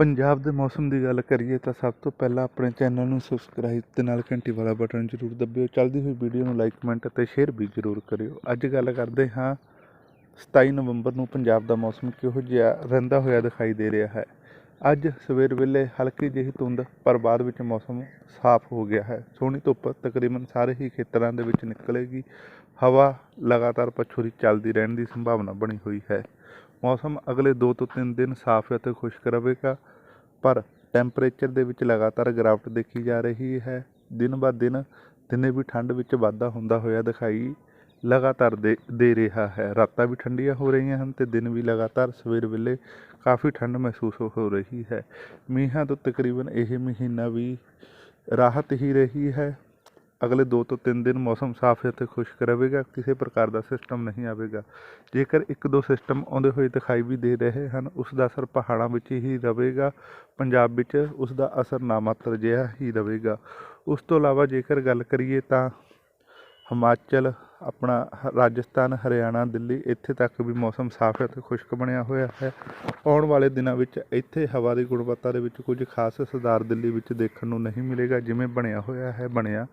ਪੰਜਾਬ ਦੇ ਮੌਸਮ ਦੀ ਗੱਲ ਕਰੀਏ ਤਾਂ ਸਭ ਤੋਂ ਪਹਿਲਾਂ ਆਪਣੇ ਚੈਨਲ ਨੂੰ ਸਬਸਕ੍ਰਾਈਬ ਤੇ ਨਾਲ ਘੰਟੀ ਵਾਲਾ ਬਟਨ ਜ਼ਰੂਰ ਦਬਿਓ। ਚੱਲਦੀ ਹੋਈ ਵੀਡੀਓ ਨੂੰ ਲਾਈਕ ਕਮੈਂਟ ਅਤੇ ਸ਼ੇਅਰ ਵੀ ਜ਼ਰੂਰ ਕਰਿਓ। ਅੱਜ ਗੱਲ ਕਰਦੇ ਹਾਂ 27 ਨਵੰਬਰ ਨੂੰ ਪੰਜਾਬ ਦਾ ਮੌਸਮ ਕਿਹੋ ਜਿਹਾ ਰਹਿੰਦਾ ਹੋਇਆ ਦਿਖਾਈ ਦੇ ਰਿਹਾ ਹੈ। ਅੱਜ ਸਵੇਰ ਵੇਲੇ ਹਲਕੀ ਜਿਹੀ ਧੁੰਦ, ਪਰ ਬਾਅਦ ਵਿੱਚ ਮੌਸਮ ਸਾਫ਼ ਹੋ ਗਿਆ ਹੈ। ਸੋਹਣੀ ਧੁੱਪ ਤਕਰੀਬਨ ਸਾਰੇ ਹੀ ਖੇਤਰਾਂ ਦੇ ਵਿੱਚ ਨਿਕਲੇਗੀ। ਹਵਾ ਲਗਾਤਾਰ ਪੱਛੋਂ ਚੱਲਦੀ ਰਹਿਣ ਦੀ ਸੰਭਾਵਨਾ ਬਣੀ ਹੋਈ ਹੈ। ਮੌਸਮ ਅਗਲੇ 2 ਤੋਂ 3 ਦਿਨ ਸਾਫ਼ ਅਤੇ ਖੁਸ਼ਕ ਰਹੇਗਾ, ਪਰ ਟੈਂਪਰੇਚਰ ਦੇ ਵਿੱਚ ਲਗਾਤਾਰ ਗਿਰਾਵਟ ਦੇਖੀ ਜਾ ਰਹੀ ਹੈ। ਦਿਨ ਬਾ ਦਿਨ ਦਿਨੇ ਵੀ ਠੰਡ ਵਿੱਚ ਵਾਧਾ ਹੁੰਦਾ ਹੋਇਆ ਦਿਖਾਈ ਲਗਾਤਾਰ ਦੇ ਦੇ ਰਿਹਾ ਹੈ। ਰਾਤਾਂ ਵੀ ਠੰਡੀਆਂ ਹੋ ਰਹੀਆਂ ਹਨ ਤੇ ਦਿਨ ਵੀ ਲਗਾਤਾਰ ਸਵੇਰ ਵੇਲੇ ਕਾਫੀ ਠੰਡ ਮਹਿਸੂਸ ਹੋ ਰਹੀ ਹੈ। ਮੀਂਹਾਂ ਤੋਂ ਤਕਰੀਬਨ ਇਹ ਮਹੀਨਾ ਵੀ ਰਾਹਤ ਹੀ ਰਹੀ ਹੈ। ਅਗਲੇ 2 ਤੋਂ 3 ਦਿਨ ਮੌਸਮ ਸਾਫ਼ ਅਤੇ ਖੁਸ਼ਕ ਰਹੇਗਾ, ਕਿਸੇ ਪ੍ਰਕਾਰ ਦਾ ਸਿਸਟਮ ਨਹੀਂ ਆਵੇਗਾ। ਜੇਕਰ ਇੱਕ ਦੋ ਸਿਸਟਮ ਆਉਂਦੇ ਹੋਏ ਦਿਖਾਈ ਵੀ ਦੇ ਰਹੇ ਹਨ, ਉਸ ਦਾ ਅਸਰ ਪਹਾੜਾਂ ਵਿੱਚ ਹੀ ਰਹੇਗਾ, ਪੰਜਾਬ ਵਿੱਚ ਉਸ ਦਾ ਅਸਰ ਨਾਮਾਤਰ ਜਿਹਾ ਹੀ ਰਹੇਗਾ। ਉਸ ਤੋਂ ਇਲਾਵਾ ਜੇਕਰ ਗੱਲ ਕਰੀਏ ਤਾਂ ਹਿਮਾਚਲ, ਆਪਣਾ ਹ- ਰਾਜਸਥਾਨ, ਹਰਿਆਣਾ, ਦਿੱਲੀ, ਇੱਥੇ ਤੱਕ ਵੀ ਮੌਸਮ ਸਾਫ਼ ਅਤੇ ਖੁਸ਼ਕ ਬਣਿਆ ਹੋਇਆ ਹੈ। ਆਉਣ ਵਾਲੇ ਦਿਨਾਂ ਵਿੱਚ ਇੱਥੇ ਹਵਾ ਦੀ ਗੁਣਵੱਤਾ ਦੇ ਵਿੱਚ ਕੁਝ ਖਾਸ ਸੁਧਾਰ ਦਿੱਲੀ ਵਿੱਚ ਦੇਖਣ ਨੂੰ ਨਹੀਂ ਮਿਲੇਗਾ, ਜਿਵੇਂ ਬਣਿਆ ਹੋਇਆ ਹੈ, ਬਣਿਆ